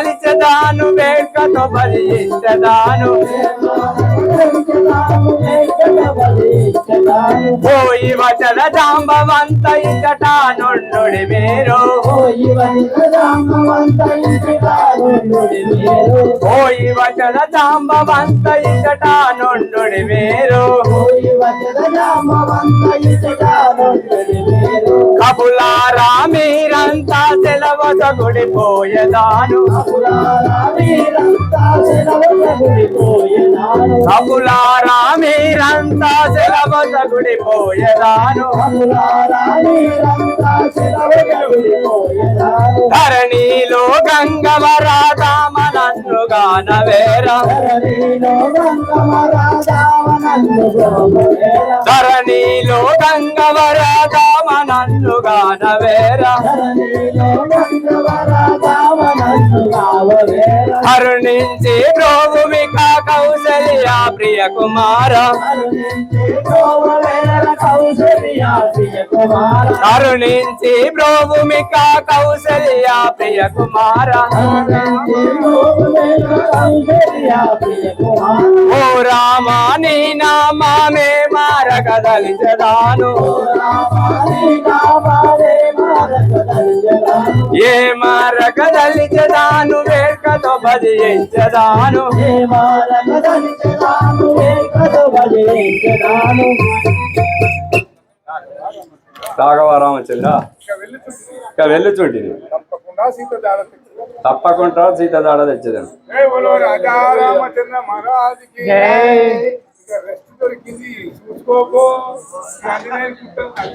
కదలిచదాను వేడుకతో బలించదాను పోయి వచన జాంబవంత ఇచ్చట నుండుడి మీరు. పోయి వచన జాంబవంత ఇచ్చట నుండుడి మీరు. కబులారా మీరంతా సెలవత గుడిపోయేదాను కబులారా మీరంతా సెలవత గుడిపోయేదాను ధరణిలో గంగవరాధామనన్ను గానవేరా ధరణిలో గంగవరాధామనన్ను గానవేరా కరుణించి ప్రోభుమిక కౌశల్య ప్రియ కుమార. కరుణించి ప్రోభుమిక కౌశల్య ప్రియ కుమార. ఓ రామా నీ నామానే మార కదలించదాను ఏ మార కదలించదాను వేకతో భజించదాను రాఘవ రామచంద్ర. ఇక వెళ్ళి చూడి. తప్పకుండా సీత దాడ తప్పకుండా సీత దాడ తెచ్చదాను దొరికింది. చూసుకోకో